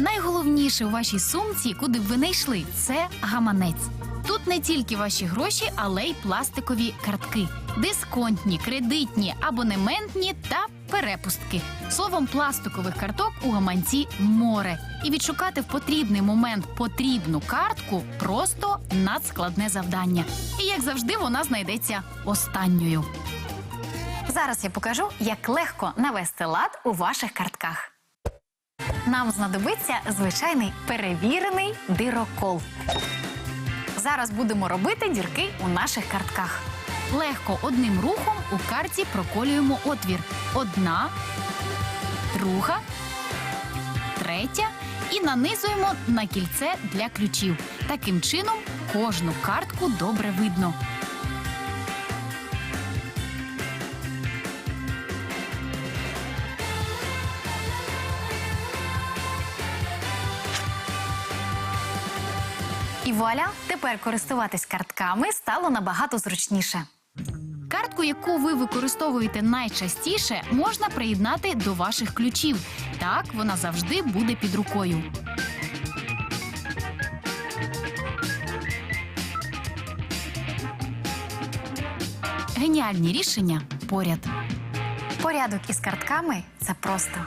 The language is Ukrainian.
найголовніше у вашій сумці, куди б ви не йшли, це гаманець. Тут не тільки ваші гроші, але й пластикові картки, дисконтні, кредитні, абонементні та перепустки. Словом, пластикових карток у гаманці море. І відшукати в потрібний момент потрібну картку просто надскладне завдання. І як завжди, вона знайдеться останньою. Зараз я покажу, як легко навести лад у ваших картках. Нам знадобиться звичайний перевірений дирокол. Зараз будемо робити дірки у наших картках. Легко одним рухом у карті проколюємо отвір. Одна, друга, третя і нанизуємо на кільце для ключів. Таким чином кожну картку добре видно. І вуаля, тепер користуватись картками стало набагато зручніше. Картку, яку ви використовуєте найчастіше, можна приєднати до ваших ключів. Так вона завжди буде під рукою. Геніальні рішення поряд. Порядок із картками це просто.